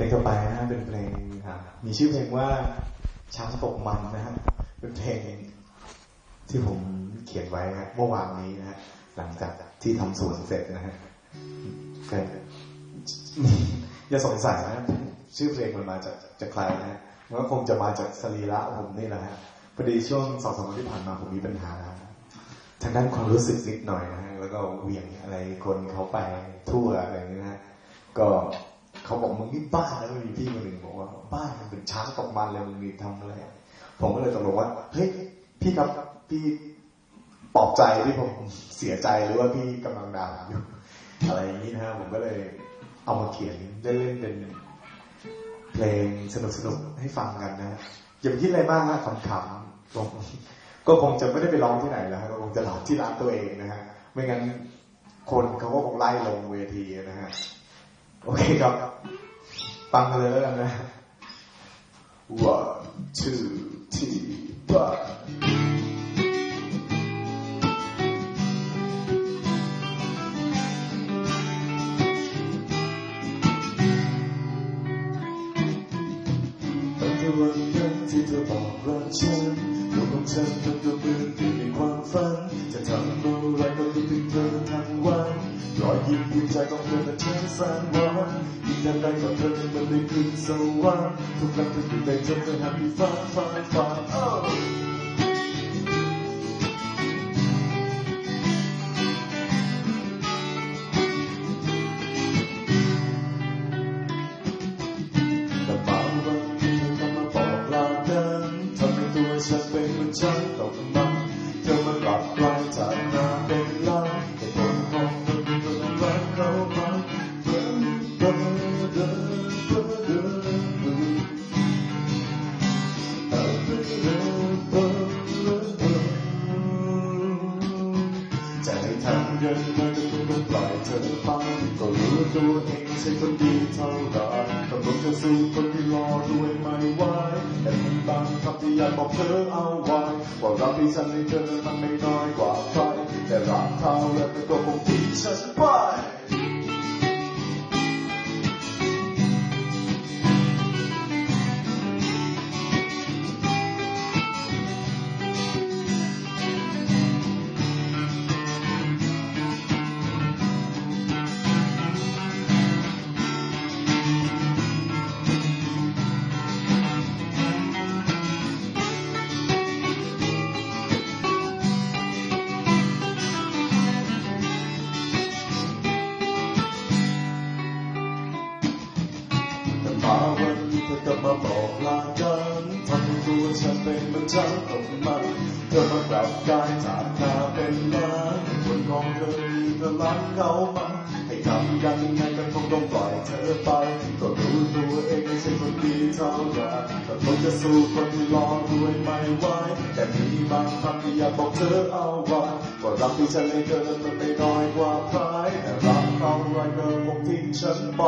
ลงต่อไปนะฮะเป็นเพลงมีชื่อเพลงว่าช้างตกมันนะฮะเป็นเพลงที่ผมเขียนไว้ครับเมื่อวานนี้นะฮะหลังจากที่ทำสวนเสร็จนะฮะก็อย่าสงสัยนะชื่อเพลงมันมาจากจากใครนะมันก็คงจะมาจากสรีระผมนี่แหละฮะพอดีช่วงสองสามวันที่ผ่านมาผมมีปัญหาทางด้านความรู้สึกนิดหน่อยนะฮะแล้วก็เวียงอะไรคนเขาไปทั่วอะไรอย่างนี้ยนะก็ เขาบอกมึงนี่บ้าแล้วมีพี่คนหนึ่งบอกว่า บ้ามันเป็นช้างตกมันเลยมึงมีทำอะไรผมก็เลยตกลงว่าเฮ้ยพี่ครับพี่ปลอบใจที่ผมเสียใจหรือว่าพี่กำลังด่าอยู่อะไรอย่างนี้นะฮะผมก็เลยเอามาเขียนเล่นๆเป็นเพลงสนุกๆให้ฟังกันนะอย่าไปคิดอะไรมากนะขำๆผมก็คงจะไม่ได้ไปร้องที่ไหนแล้วก็คงจะร้องที่ร้านตัวเองนะฮะไม่งั้นคนเขาก็คงไล่ลงเวทีนะฮะโอเคครับ ฟังกันเลยแล้วกันนะ one two three one ตั้งแต่วันนั้นที่เธอบอกรักฉันตัวของฉันมันก็เหมือนอยู่ในความฝัน จะทำอะไรก็คิดถึงเธอทั้งวันรอยยิ้มยิ้มใจของเธอและเธอแสนหวานยิ่งทัน ใดก็เธอมันได้ขึ้นสวรรค์ทุกครั้งที่อยู่ในเธอจะ happy ฟ้าฟ้าฟ้า oh แต่บางวันที่เธอมาบอกลากันทำให้ตัวฉันเป็นเหมือนช้างตกมันเธอมากลับกลายจากนาเป็น ให้ทำยังไงก็คงต้องปล่อยเธอไปก็รู้ตัวเองใช่คนดีเท่าไรกำลังจะสู้คนที่รอด้วยไม่ไหวแต่มีบางคำที่อยากบอกเธอเอาไว้ว่ารักที่ฉันให้เธอมันไม่น้อยกว่าใคร ตัวฉันเป็นเหมือนช้างตกมันเธอมากลับกายจากนาเป็นม้าคนของเธอมีพลังเขามาให้ทำยังไงก็คงต้องปล่อยเธอไปก็รู้ตัวเองไม่ใช่คนดีเท่าไหร่ก็คงจะสู้คนที่รอด้วยไม่ไหวแต่มีบางคำที่อยากบอกเธอเอาไว้ว่ารักที่ฉันให้เธอมันไม่น้อยกว่าใครแต่รักเท่าไรก็คงทิ้งฉันไป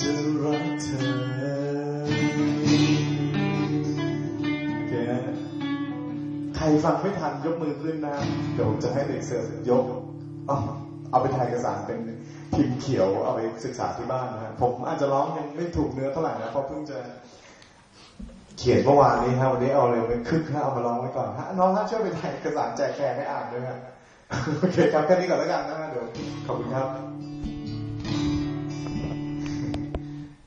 จะรักเธอโอใครฟังไม่ทันยกมือขึ้นนะ เดี๋ยวจะให้เด็กเสิร์ฟยก เอาไปถ่ายเอกสารเป็นพิมพ์เขียวเอาไปศึกษาที่บ้านนะผมอาจจะร้องยังไม่ถูกเนื้อเท่าไหร่นะเพราะเพิ่งจะเขียนเมื่อวานนี้ฮะวันนี้เอาเลยเป็นคึกงฮะเอามาร้องไว้ก่อนฮะน้องฮะช่วยไปถ่ายเอกสารแจกแคร์ให้อ่านด้วยฮะโอเคครับแค่นี้ก่อนแล้วกันนะฮะเดี๋ยวขอบคุณครับ